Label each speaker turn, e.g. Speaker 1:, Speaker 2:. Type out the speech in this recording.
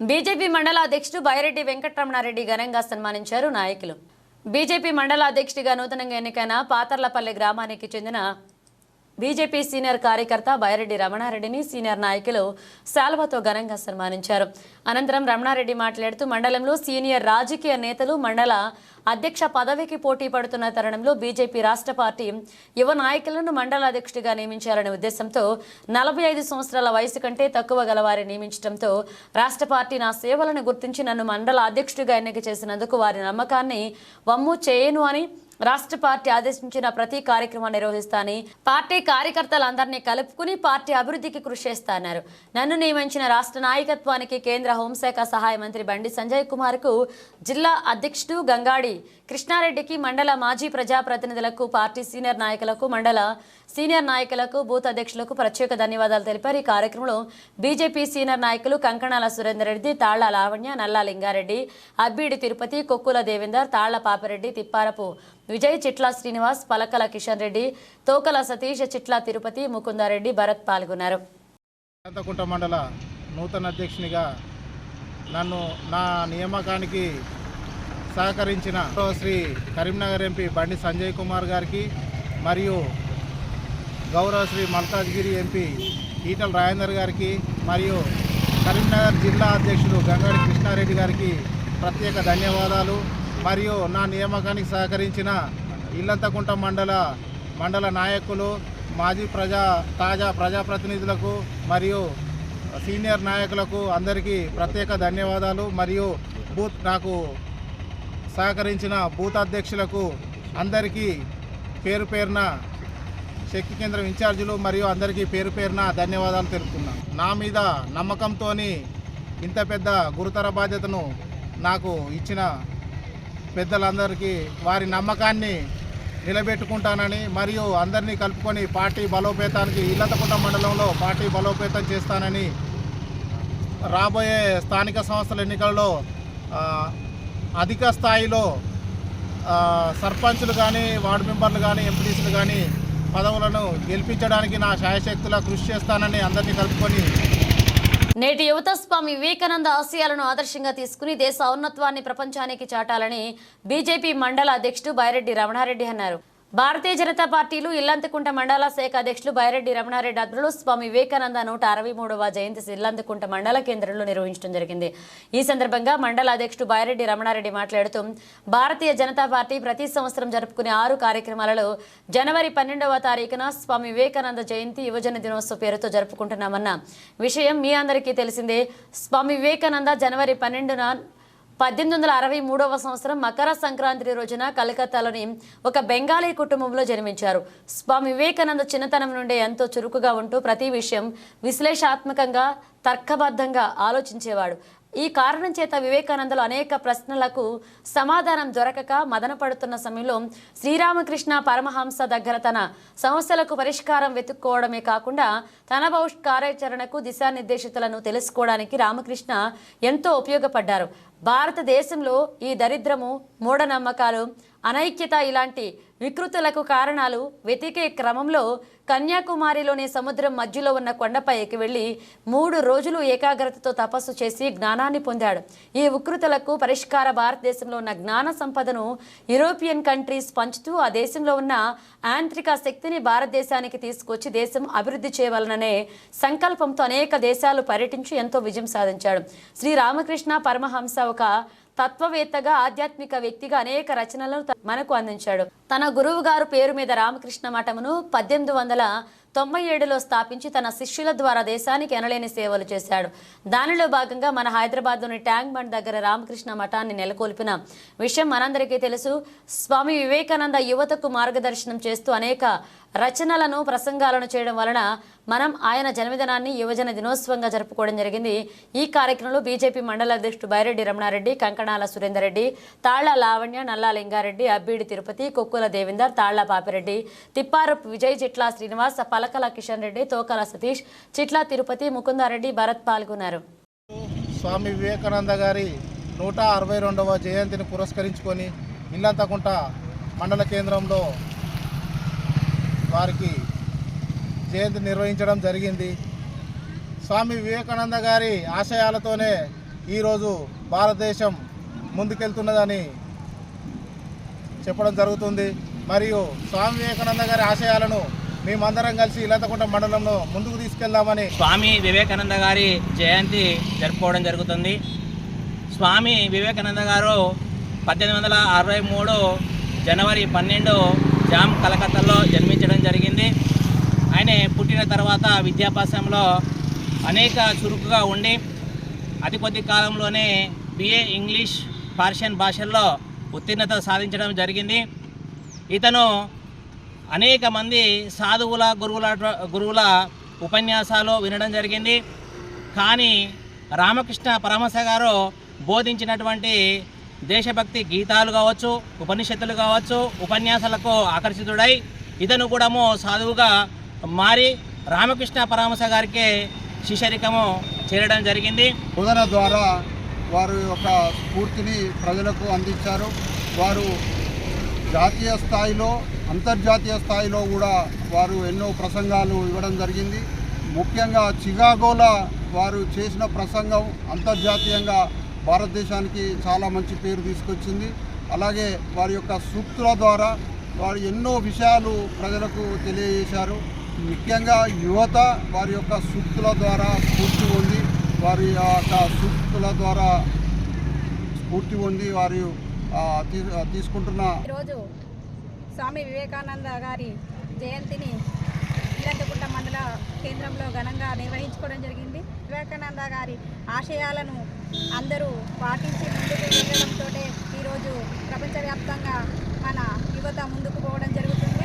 Speaker 1: BJP మండల అధ్యక్షుడు బైరెడ్డి వెంకటరమణారెడ్డి ఘనంగా సన్మానించారు నాయకులు. బీజేపీ మండల అధ్యక్షుడిగా నూతనంగా ఎన్నికైన పాతర్లపల్లి గ్రామానికి చెందిన బీజేపీ సీనియర్ కార్యకర్త బైరెడ్డి రమణారెడ్డిని సీనియర్ నాయకులు శాల్వతో ఘనంగా సన్మానించారు. అనంతరం రమణారెడ్డి మాట్లాడుతూ మండలంలో సీనియర్ రాజకీయ నేతలు మండల అధ్యక్ష పదవికి పోటీ పడుతున్న తరుణంలో బీజేపీ రాష్ట్ర పార్టీ యువ నాయకులను మండల అధ్యక్షుడిగా నియమించాలనే ఉద్దేశంతో నలభై ఐదు సంవత్సరాల వయసు కంటే తక్కువ గలవారి నియమించడంతో రాష్ట్ర పార్టీ నా సేవలను గుర్తించి నన్ను మండల అధ్యక్షుడిగా ఎన్నిక చేసినందుకు వారి నమ్మకాన్ని వమ్ము చేయను అని రాష్ట్ర పార్టీ ఆదేశించిన ప్రతి కార్యక్రమాన్ని నిర్వహిస్తానని పార్టీ కార్యకర్తలందరినీ కలుపుకుని పార్టీ అభివృద్ధికి కృషి చేస్తాన్నారు నన్ను నియమించిన రాష్ట్ర నాయకత్వానికి కేంద్ర హోంశాఖ సహాయ మంత్రి బండి సంజయ్ కుమార్కు జిల్లా అధ్యక్షుడు గంగాడి కృష్ణారెడ్డికి మండల మాజీ ప్రజాప్రతినిధులకు పార్టీ సీనియర్ నాయకులకు మండల సీనియర్ నాయకులకు బూత్ అధ్యక్షులకు ప్రత్యేక ధన్యవాదాలు తెలిపారు. ఈ కార్యక్రమంలో బీజేపీ సీనియర్ నాయకులు కంకణాల సురేందర్ రెడ్డి తాళ్ళ లావణ్య నల్లా లింగారెడ్డి అబ్బీడి తిరుపతి కొక్కుల దేవేందర్ తాళ్ళ పాపిరెడ్డి తిప్పారపు విజయ్ చిట్ల శ్రీనివాస్ పలకల కిషన్ రెడ్డి తోకల సతీష్ చిట్ల తిరుపతి ముకుందారెడ్డి భరత్ పాల్గొన్నారు.
Speaker 2: అనంతకుంట మండల నూతన అధ్యక్షునిగా నన్ను నా నియామకానికి సహకరించిన శ్రీ కరీంనగర్ ఎంపీ బండి సంజయ్ కుమార్ గారికి మరియు గౌరవ శ్రీ మల్కాజ్గిరి ఎంపీ ఈటల రాజేందర్ గారికి మరియు కరీంనగర్ జిల్లా అధ్యక్షుడు గంగాడి కృష్ణారెడ్డి గారికి ప్రత్యేక ధన్యవాదాలు. మరియు నా నియామకానికి సహకరించిన ఇల్లంతకుంట మండల మండల నాయకులు మాజీ ప్రజా తాజా ప్రజాప్రతినిధులకు మరియు సీనియర్ నాయకులకు అందరికీ ప్రత్యేక ధన్యవాదాలు. మరియు బూత్ నాకు సహకరించిన బూత్ అధ్యక్షులకు అందరికీ పేరు పేరున శక్తి కేంద్రం ఇన్ఛార్జీలు మరియు అందరికీ పేరు పేరున ధన్యవాదాలు తెలుపుతున్నాను నా మీద నమ్మకంతో ఇంత పెద్ద గురుతర బాధ్యతను నాకు ఇచ్చిన పెద్దలందరికీ వారి నమ్మకాన్ని నిలబెట్టుకుంటానని మరియు అందరినీ కలుపుకొని పార్టీ బలోపేతానికి ఇల్లతకుంట మండలంలో పార్టీ బలోపేతం చేస్తానని రాబోయే స్థానిక సంస్థల ఎన్నికల్లో అధిక స్థాయిలో సర్పంచులు కానీ వార్డు మెంబర్లు కానీ ఎంపీటీసీలు కానీ పదవులను గెలిపించడానికి నా శాయశక్తులా కృషి చేస్తానని అందరినీ కలుపుకొని
Speaker 1: నేటి యువత స్వామి వివేకానంద ఆశయాలను ఆదర్శంగా తీసుకుని దేశ ఔన్నత్వాన్ని ప్రపంచానికి చాటాలని బీజేపీ మండల అధ్యక్షుడు బైరెడ్డి రమణారెడ్డి అన్నారు. భారతీయ జనతా పార్టీలు ఇల్లంతకుంట మండల శాఖ అధ్యక్షులు బైరెడ్డి రమణారెడ్డి అధ్వర్యంలో స్వామి వివేకానంద నూట అరవై మూడవ జయంతి ఇల్లంతకుంట మండల కేంద్రంలో నిర్వహించడం జరిగింది. ఈ సందర్భంగా మండల అధ్యక్షుడు బైరెడ్డి రమణారెడ్డి మాట్లాడుతూ భారతీయ జనతా పార్టీ ప్రతి సంవత్సరం జరుపుకునే ఆరు కార్యక్రమాలలో జనవరి పన్నెండవ తారీఖున స్వామి వివేకానంద జయంతి యువజన దినోత్సవ పేరుతో జరుపుకుంటున్నామన్న విషయం మీ అందరికీ తెలిసిందే. స్వామి వివేకానంద జనవరి పన్నెండున పద్దెనిమిది వందల అరవై మూడవ సంవత్సరం మకర సంక్రాంతి రోజున కలకత్తాలోని ఒక బెంగాలీ కుటుంబంలో జన్మించారు. స్వామి వివేకానంద చిన్నతనం నుండే ఎంతో చురుకుగా ఉంటూ ప్రతి విషయం విశ్లేషాత్మకంగా తర్కబద్ధంగా ఆలోచించేవాడు. ఈ కారణం చేత వివేకానందలు అనేక ప్రశ్నలకు సమాధానం దొరకక మదన పడుతున్న సమయంలో శ్రీరామకృష్ణ పరమహంస దగ్గర తన సమస్యలకు పరిష్కారం వెతుక్కోవడమే కాకుండా తన భవిష్యత్ కార్యాచరణకు దిశానిర్దేశితులను తెలుసుకోవడానికి రామకృష్ణ ఎంతో ఉపయోగపడ్డారు. భారతదేశంలో ఈ దరిద్రము మూఢనమ్మకాలు అనైక్యత ఇలాంటి వికృతులకు కారణాలు వెతికే క్రమంలో కన్యాకుమారిలోని సముద్రం మధ్యలో ఉన్న కొండపైకి వెళ్ళి మూడు రోజులు ఏకాగ్రతతో తపస్సు చేసి జ్ఞానాన్ని పొందాడు. ఈ వికృతులకు పరిష్కార భారతదేశంలో ఉన్న జ్ఞాన సంపదను యూరోపియన్ కంట్రీస్ పంచుతూ ఆ దేశంలో ఉన్న యాంత్రిక శక్తిని భారతదేశానికి తీసుకొచ్చి దేశం అభివృద్ధి చేయవలననే సంకల్పంతో అనేక దేశాలు పర్యటించి ఎంతో విజయం సాధించాడు. శ్రీ రామకృష్ణ పరమహంస ఒక తత్వవేత్తగా ఆధ్యాత్మిక వ్యక్తిగా అనేక రచనలను మనకు అందించాడు. తన గురువు గారు పేరు మీద రామకృష్ణ మఠమును పద్దెనిమిది వందల తొంభై ఏడులో స్థాపించి తన శిష్యుల ద్వారా దేశానికి ఎనలేని సేవలు చేశాడు. దానిలో భాగంగా మన హైదరాబాద్లోని ట్యాంక్ బండ్ దగ్గర రామకృష్ణ మఠాన్ని నెలకొల్పిన విషయం మనందరికీ తెలుసు. స్వామి వివేకానంద యువతకు మార్గదర్శనం చేస్తూ అనేక రచనలను ప్రసంగాలను చేయడం వలన మనం ఆయన జన్మదినాన్ని యువజన దినోత్సవంగా జరుపుకోవడం జరిగింది. ఈ కార్యక్రమంలో బీజేపీ మండల అధ్యక్షుడు బైరెడ్డి రమణారెడ్డి కంకణాల సురేందర్ రెడ్డి తాళ్ళ లావణ్య నల్లా లింగారెడ్డి అబ్బీడి తిరుపతి కొక్కుల దేవేందర్ తాళ్ళ పాపిరెడ్డి తిప్పారపు విజయ్ జిట్లా శ్రీనివాస్ పలకల కిషన్ రెడ్డి తోకల సతీష్ చిట్ల తిరుపతి ముకుందారెడ్డి భరత్ పాల్గొన్నారు.
Speaker 2: స్వామి వివేకానంద గారి నూట అరవై రెండవ జయంతిని పురస్కరించుకొని ఇల్లంతకుంట మండల కేంద్రంలో వారికి జయంతి నిర్వహించడం జరిగింది. స్వామి వివేకానంద గారి ఆశయాలతోనే ఈరోజు భారతదేశం ముందుకెళ్తున్నదని చెప్పడం జరుగుతుంది. మరియు స్వామి వివేకానంద గారి ఆశయాలను మేమందరం కలిసి ఇలంతకుంట మండలంలో ముందుకు తీసుకెళ్దామని
Speaker 3: స్వామి వివేకానంద గారి జయంతి జరుపుకోవడం జరుగుతుంది. స్వామి వివేకానంద గారు పద్దెనిమిది వందల అరవై మూడు జనవరి పన్నెండు జామ్ కలకత్తాలో జన్మించడం జరిగింది. ఆయన పుట్టిన తర్వాత విద్యాభ్యాసంలో అనేక చురుకుగా ఉండి అతి కొద్ది కాలంలోనే బిఏ ఇంగ్లీష్ పార్షియన్ భాషల్లో ఉత్తీర్ణత సాధించడం జరిగింది. ఇతను అనేక మంది సాధువుల గురువుల గురువుల ఉపన్యాసాలు వినడం జరిగింది. కానీ రామకృష్ణ పరమహంస గారు బోధించినటువంటి దేశభక్తి గీతాలు కావచ్చు ఉపనిషత్తులు కావచ్చు ఉపన్యాసాలకు ఆకర్షితుడై ఇతను కూడాము సాధువుగా మారి రామకృష్ణ పరమహంస గారికి శిశరికము చేరడం జరిగింది.
Speaker 4: బోధన ద్వారా వారి యొక్క స్ఫూర్తిని ప్రజలకు అందించారు. వారు జాతీయ స్థాయిలో అంతర్జాతీయ స్థాయిలో కూడా వారు ఎన్నో ప్రసంగాలు ఇవ్వడం జరిగింది. ముఖ్యంగా చికాగోలో వారు చేసిన ప్రసంగం అంతర్జాతీయంగా భారతదేశానికి చాలా మంచి పేరు తీసుకొచ్చింది. అలాగే వారి యొక్క సూక్తుల ద్వారా వారు ఎన్నో విషయాలు ప్రజలకు తెలియజేశారు. ముఖ్యంగా యువత వారి యొక్క సూక్తుల ద్వారా స్ఫూర్తి పొంది వారి యొక్క సూక్తుల ద్వారా స్ఫూర్తి పొంది వారి తీసుకుంటున్న
Speaker 5: ఈరోజు స్వామి వివేకానంద గారి జయంతిని ఇల్లంతకుంట మండల కేంద్రంలో ఘనంగా నిర్వహించుకోవడం జరిగింది. వివేకానంద గారి ఆశయాలను అందరూ పాటించి ముందుకు వెళ్ళడంతో ఈరోజు ప్రపంచవ్యాప్తంగా మన యువత ముందుకు పోవడం జరుగుతుంది.